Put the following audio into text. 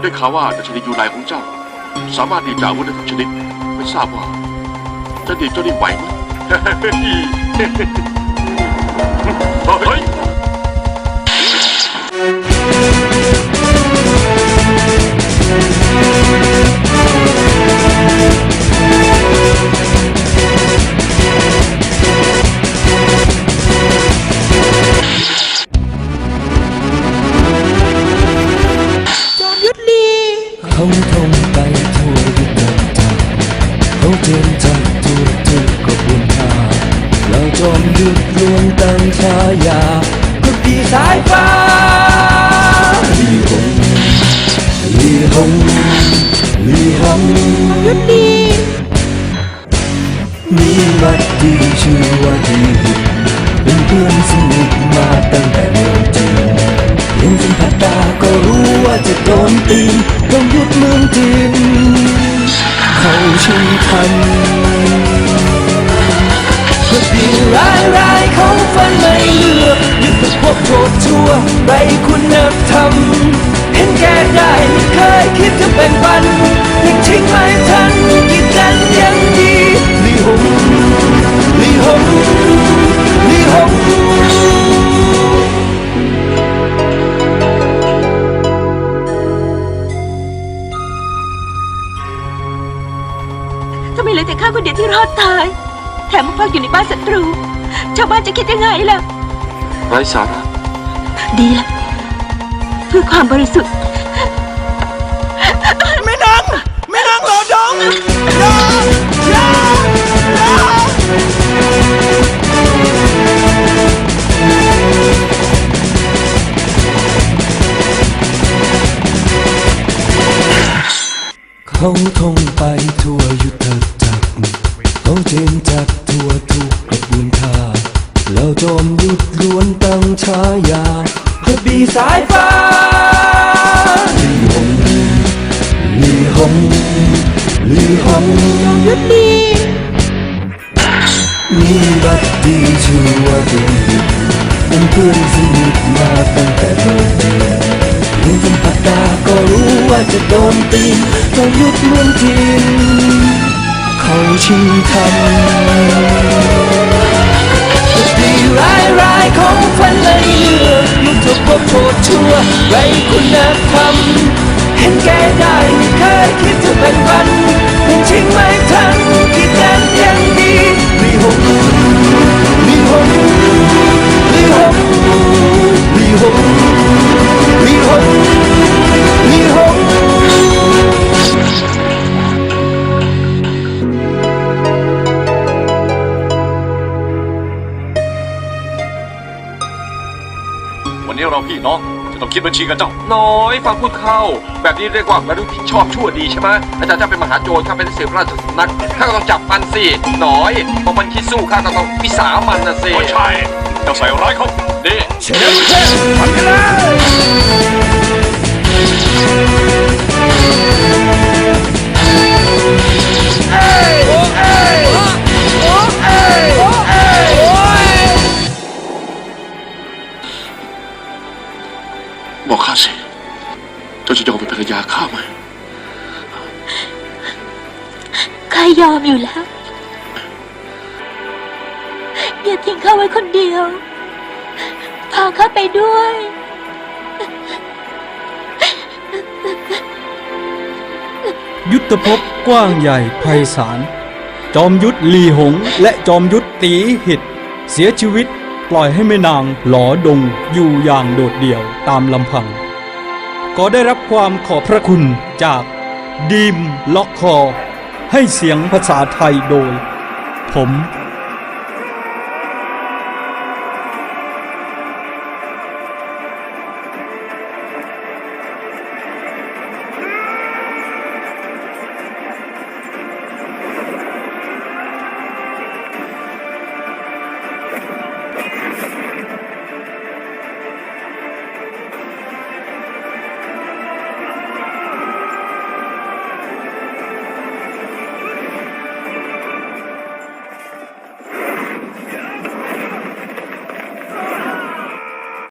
ได้ข่าวว่าดัชนียูไลของเจ้า สามารถดีดจากอาวุธได้ทุกชนิด ไม่ทราบว่า จะดีดเจ้าได้ไหวไหม เฮ้ย นจากทั่วทุกกระบวนท่าเราจอมยุทธรวมตั้งฉายากุฏิสายฟ้าลีหงลีหงลีหงยุทธลีมีบัดดีชื่อว่าดีเป็นเพื่อนสนิทมาตั้งแต่เมืองจีนเห็นสัมผัสตาก็รู้ว่าจะโดนตีต้องยุดเมืองจีน เขาชิงทันพวกดีร้ายร้ายเขาฟันไม่เลือกยึดแต่พวกโทษชั่วไรคุณธรรมเห็นแก่ได้ไม่เคยคิดจะเป็นปันยังทิ้งไม่ทันาคนเดียวที่รอดตาย แถมมาพักอยู่ในบ้านศัตรู ชาวบ้านจะคิดยังไงล่ะ ไร้สาระดีละเพื่อความบริสุทธิ์ ไม่นั่งไม่นั่งหรอดองอย่าอย่าอย่าเขาท่องไปทั่วยุทธ จักรเขาเจนจักรทั่วทุกกระบวนท่าแล้วจอมยุทธล้วนตั้งฉายาพระบีสายฟ้าลีหงลีหงลีหงยุทธลีมีบัดดีชื่อว่าดวงดิบเป็นเพื่อนสนิทมาตั้งแต่เมื่อเดือนเห็นสัมผัสตาก็รู้ว่าจะโดนตีนต้องยุดเมืองจีน เขาชิงทำดีร้ายร้ายของฝันเลยเลือกยุทธพวกโทษชั่วไรคุณธรร เราพี่น้อง จะต้องคิดบัญชีกับเจ้า น้อยฟังพูดเข้า แบบนี้เรียกว่าไม่รู้ผิดชอบชั่วดีใช่ไหมอาจารย์เจ้าเป็นมหาโจรข้าเป็นเสือราชสำนักข้าก็ต้องจับมันสิน้อยพอมันคิดสู้ข้าก็ต้องวิสามันนะสิไม่ใช่เจ้าใส่ร้ายเขานี่เชลเช่ทำกันเลย บอกข้าสิเจ้าจะยอมเป็นภรรยาข้าไหมข้ายอมอยู่แล้ว อย่าทิ้งข้าไว้คนเดียว พาข้าไปด้วย ยุทธภพกว้างใหญ่ไพศาล จอมยุทธลีหง และจอมยุทธตีหิต เสียชีวิต ปล่อยให้แม่นางหลอดงอยู่อย่างโดดเดี่ยวตามลำพัง ก็ได้รับความขอบพระคุณจากดีมล็อกคอ ให้เสียงภาษาไทยโดย ผม